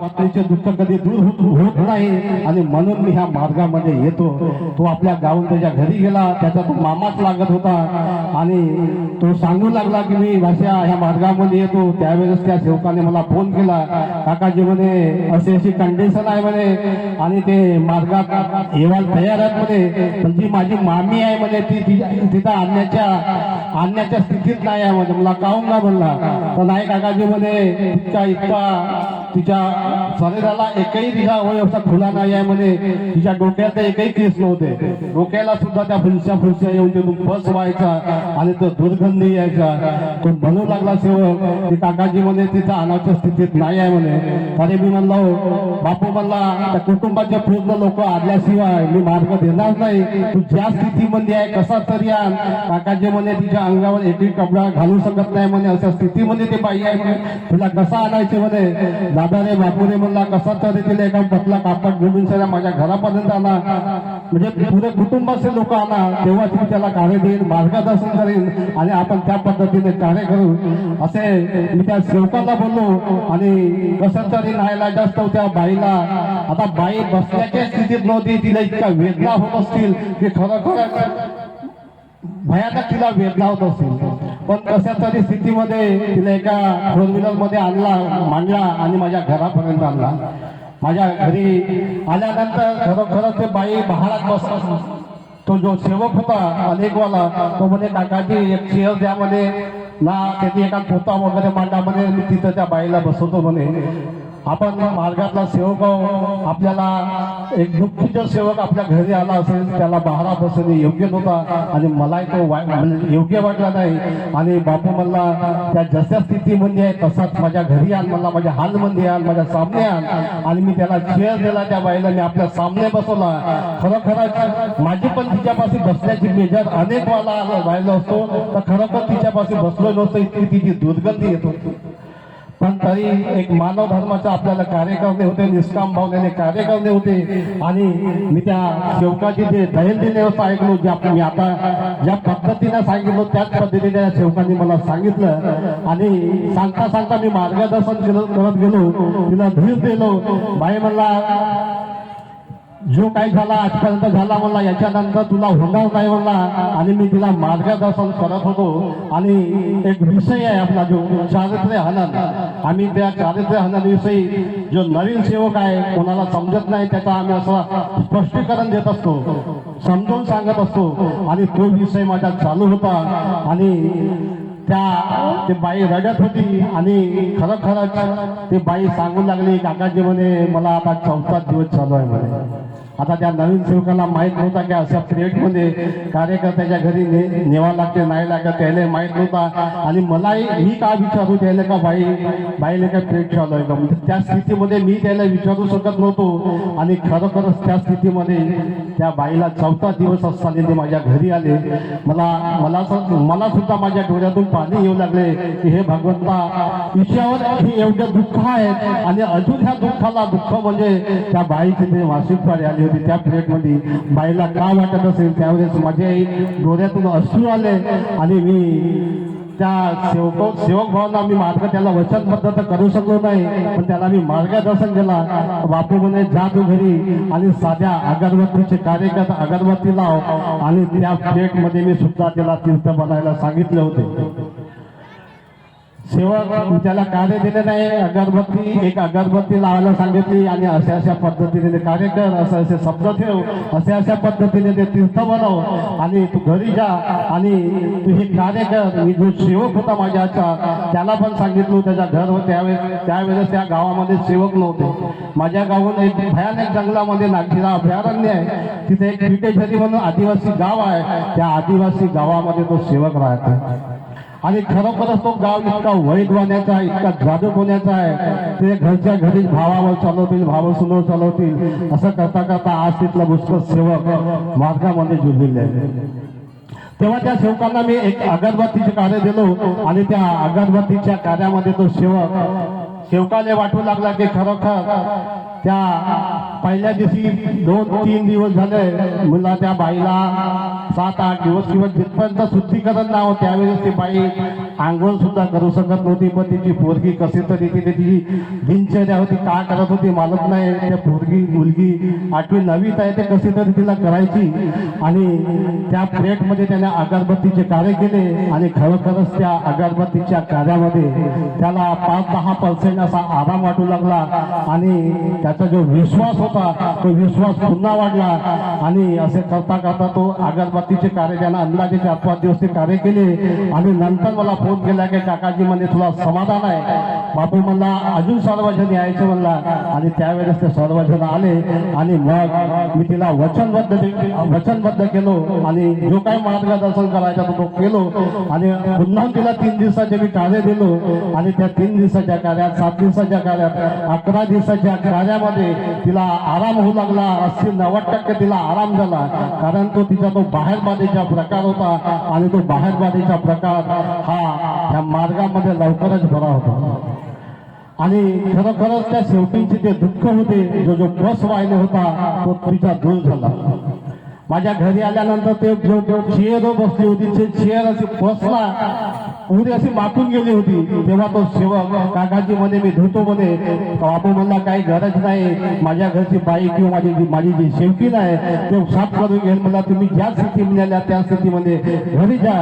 पत्नीचे दुःख कधी दूर होत होत नाही. आणि म्हणून मी ह्या मार्गामध्ये येतो. तो आपल्या गावून त्याच्या घरी गेला. त्याचा तो मामाच लागत होता. आणि तो सांगू लागला की मी भाषा ह्या मार्गामध्ये येतो. त्यावेळेस त्या सेवकाने मला फोन केला. काकाजी म्हणे अशी अशी कंडिशन आहे म्हणे. आणि ते मार्गात येवाल तयार आहेत म्हणे. पण जी माझी मामी आहे म्हणे ती तिथं आणण्याच्या आणण्याच्या स्थितीत नाही आहे म्हणजे मला काहून का म्हणला तर नाही काकाजी म्हणे इतका इतका तिच्या शरीराला एकही तिचा अवयवचा खुला नाही आहे म्हणे. तिच्या डोक्यात एकही केस नव्हते. डोक्याला सुद्धा त्या फुलच्या फुलच्या येऊन तिथून बस व्हायचा आणि तो दुर्गंधी यायचा. तो म्हणू लागला सेवक की काकाजी म्हणे तिचा अनाच्या स्थितीत नाही आहे म्हणे. अरे मी म्हणलो बापू म्हणला त्या कुटुंबाचे पूर्ण लोक आल्याशिवाय मी मार्ग देणार नाही. तू ज्या स्थितीमध्ये आहे कसा तरी आण. काकाजी म्हणे तिच्या अंगावर एकही कपडा घालू शकत नाही म्हणे अशा स्थितीमध्ये ते बाई आहे म्हणे. तुला कसा आणायचे म्हणे? दादा रे बापू पुणे म्हणला कसा तरी तिला एका पतला कापड घेऊन सगळ्या माझ्या घरापर्यंत आला. म्हणजे पुरे कुटुंबाचे लोक आला. तेव्हा तुम्ही त्याला कार्य देईन मार्गदर्शन करेन आणि आपण त्या पद्धतीने कार्य करू. असे मी त्या सेवकाला बोललो. आणि कसं तरी न्हायला जास्त त्या बाईला. आता बाई बसल्याच्या स्थितीत नव्हती. तिला इतका वेदना होत असतील की खरं खरं भयानक तिला वेदना होत असतील. पण कशा तरी स्थितीमध्ये तिला एका फोर व्हीलरमध्ये आणला मांडला आणि माझ्या घरापर्यंत आणला. माझ्या घरी आल्यानंतर खरोखर ते बाई बहारात बसला तो जो सेवक होता अनेकवाला तो म्हणे काकाजी एक चेअर द्या म्हणे. ना त्याची एका पोता वगैरे मांडा म्हणे. मी तिथं त्या बाईला बसवतो म्हणे. आपण मार्गातला सेवक आपल्याला एक दुःखीचा सेवक आपल्या घरी आला असेल त्याला बहारा बसणे योग्य नव्हता. आणि मलाही तो वाई- म्हणजे योग्य वाटला नाही. आणि बापू म्हणला त्या जशा स्थितीमध्ये आहे तसाच माझ्या घरी आण. मला माझ्या हालमध्ये आण माझ्या सामने आण. आणि मी त्याला चेअर दिला त्या बाईला मी आपल्या सामने बसवला. खरोखरच माझी पण तिच्यापाशी बसण्याची मेजर अनेक वाला राहिलो असतो. तर खरोखर तिच्यापाशी बसलो नसतो इतकी तिची दुर्गंधी येत होती. पण तरी एक मानव धर्माचे आपल्याला कार्य होते निष्काम भावनेने कार्य करणे होते. आणि मी त्या शेवकाची जे दैनंदिन व्यवस्था ऐकलो जे आपण मी आता ज्या पद्धतीने सांगितलं त्याच पद्धतीने या शेवकांनी मला सांगितलं. आणि सांगता सांगता मी मार्गदर्शन केलं करत गेलो. तिला धीर दिलो. बाई म्हणला जो काही झाला आजपर्यंत झाला म्हणला याच्यानंतर तुला होणार नाही म्हणला. आणि मी तिला मार्गदर्शन करत होतो. आणि एक विषय आहे आपला जो चारित्र्य हनन. आम्ही त्या चारित्र्य हननविषयी जो नवीन सेवक आहे कोणाला समजत नाही त्याचा आम्ही असं स्पष्टीकरण देत असतो समजून सांगत असतो. आणि तो विषय माझा चालू होता. आणि त्या ते बाई रडत होती. आणि खरं खरंच ते बाई सांगू लागली काकाजी म्हणे मला आता चौथा दिवस चालू आहे म्हणे. आता त्या नवीन सेवकाला माहीत नव्हता की अशा पिरियडमध्ये कार्यकर्त्याच्या घरी ने नेवा लागते नाही लागत त्याला माहीत नव्हता. आणि मलाही मी का विचारू त्याला का बाई? बाईला काय पिरियड चालू आहे का? म्हणजे त्या स्थितीमध्ये मी त्याला विचारू शकत नव्हतो. आणि खरोखरच त्या स्थितीमध्ये त्या बाईला चौथा दिवस असताना ते माझ्या घरी आले. मला मला मला सुद्धा माझ्या डोळ्यातून पाणी येऊ लागले की हे भगवंता विषयावर हे एवढे दुःख आहेत. आणि अजून ह्या दुःखाला दुःख म्हणजे त्या बाईची ते मासिक पाळी आली होती त्या पिरियडमध्ये बाईला का वाटत असेल? त्यावेळेस माझ्याही डोळ्यातून अश्रू आले. आणि मी त्या सेवक सेवक भावांना मी मार्ग त्याला वचनबद्ध तर करू शकलो नाही. पण त्याला मी मार्गदर्शन केला. बापू म्हणे जा तू घरी. आणि साध्या अगरबत्तीचे कार्यकर्ता अगरबत्ती लाव. आणि त्या प्लेटमध्ये मी सुद्धा त्याला तीर्थ बनायला सांगितले होते. सेवक त्याला कार्य दिले नाही. अगरबत्ती एक अगरबत्ती लावायला सांगितली आणि अशा अशा पद्धतीने ते कार्य कर असं असे शब्द ठेव अशा अशा पद्धतीने ते तीर्थ बनव आणि तू घरी जा आणि तू हे कार्य कर. मी जो सेवक होता माझ्याचा त्याला पण सांगितलं त्याच्या घर होते त्यावेळेस त्यावेळेस त्या गावामध्ये सेवक नव्हते. माझ्या गावून एक भयानक जंगलामध्ये नागझिरा अभयारण्य आहे. तिथे एक पिटेझरी म्हणून आदिवासी गाव आहे. त्या आदिवासी गावामध्ये तो सेवक राहतो. आणि खरोखरच तो गाव इतका वाईट होण्याचा आहे इतका जादू होण्याचा आहे. ते घरच्या घरी भावावर चालवतील भाव सुनव चालवतील. असं करता करता आज तिथला पुष्कळ सेवक मार्गामध्ये जुळलेले आहे तेव्हा त्या सेवकांना मी एक अगरबत्तीचे कार्य दिलो आणि त्या अगरबत्तीच्या कार्यामध्ये तो सेवक सेवकाने वाटू लागला की खरोखर त्या पहिल्या दिवशी दोन तीन दिवस झाले मुला त्या बाईला सात आठ दिवस किंवा जिथपर्यंत शुद्धीकरण नाव त्यावेळेस ती बाई आंघोळ सुद्धा करू शकत नव्हती. पण तिची पोरगी कसे तरी तिने तिची दिनचर्या होती. का करत होती मालक नाही. त्या पोरगी मुलगी आठवी नवीत आहे. ते कशी तरी तिला करायची. आणि त्या प्लेटमध्ये त्याने अगरबत्तीचे कार्य केले. आणि खरोखरच त्या अगरबत्तीच्या कार्यामध्ये त्याला पाच दहा पर्सेंट असा आराम वाटू लागला. आणि त्याचा जो विश्वास होता तो विश्वास पुन्हा वाढला. आणि असे करता करता तो अगरबत्तीचे कार्य त्यानं अंदाजे चार पाच दिवस ते कार्य केले. आणि नंतर मला फोन केला की काकाजी म्हणजे तुला समाधान आहे. बापू म्हणला अजून सर्वजण यायचं म्हणला. आणि त्यावेळेस ते सर्वजण आले आणि मग मी तिला वचनबद्ध वचनबद्ध केलो आणि जो काही मार्गदर्शन करायचा तो केलो. आणि पुन्हा तिला तीन दिवसाचे मी कार्य दिलो. आणि त्या तीन दिवसाच्या कार्यात सात दिवसाच्या कार्यात अकरा दिवसाच्या कार्यामध्ये तिला आराम होऊ लागला. अस्सी नव्वद टक्के तिला आराम झाला. कारण तो तिचा तो बाहेरबाधीचा प्रकार होता. आणि तो बाहेरबाधीचा प्रकार हा त्या मार्गामध्ये लवकरच बरा होता. आणि खरोखरच त्या शेवटींचे जे दुःख होते जो जो बस वाहिले होता तो तिचा दूर झाला. माझ्या घरी आल्यानंतर ते जो जो चेअर बसली होती ते चेअर अशी बसला उडी अशी मापून गेली होती. तेव्हा तो सेवक काकाजी मध्ये मी धुतो म्हणे बापू म्हणला काही गरज नाही. माझ्या घरची बाई किंवा माझी जी माझी जी शेवटी नाही ते साफ करून घेईल मला तुम्ही ज्या स्थिती मिळाल्या त्या स्थितीमध्ये घरी जा.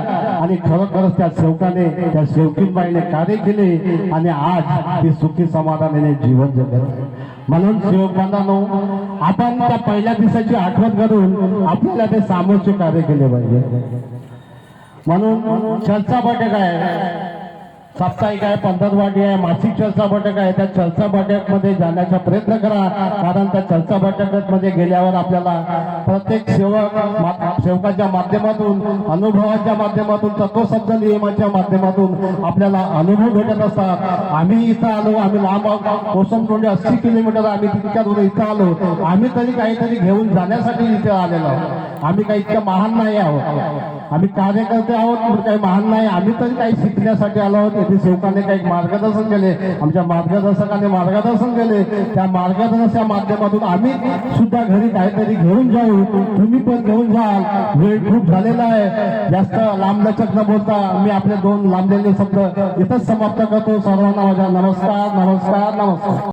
आणि खरोखरच त्या सेवकाने त्या शेवकीन बाईने कार्य केले. आणि आज ती सुखी समाधानाने जीवन जगत म्हणून सेवक बांधवांनो आपण त्या पहिल्या दिवसाची आठवण करून आपल्याला ते सामोरचे कार्य केले पाहिजे. म्हणून चर्चा बैठक आहे. साप्ताहिक आहे पंधरवाडी आहे मासिक चर्चा बैठक आहे. त्या चर्चा बैठकमध्ये जाण्याचा प्रयत्न करा. कारण त्या चर्चा बैठकमध्ये गेल्यावर आपल्याला प्रत्येक सेवक सेवकाच्या माध्यमातून अनुभवाच्या माध्यमातून तत्वशब्द नियमाच्या माध्यमातून आपल्याला अनुभव भेटत असतात. आम्ही इथं आलो आम्ही लांब कोसम तोंडे अस्सी किलोमीटर आम्ही तितक्या दूर इथं आलो. आम्ही तरी काहीतरी घेऊन जाण्यासाठी इथे आलेलो आम्ही काही इतक्या महान नाही आहोत. आम्ही कार्यकर्ते आहोत पण काही महान नाही. आम्ही तरी काही शिकण्यासाठी आलो आहोत. येथे सेवकाने काही मार्गदर्शन केले. आमच्या मार्गदर्शकाने मार्गदर्शन केले. त्या मार्गदर्शनाच्या माध्यमातून आम्ही सुद्धा घरी काहीतरी घेऊन जाऊ. तुम्ही पण घेऊन जाल. वेळ खूप झालेला आहे. जास्त लांबलचक न बोलता मी आपले दोन लांबलेले शब्द इथंच समाप्त करतो. सर्वांना माझा नमस्कार नमस्कार नमस्कार.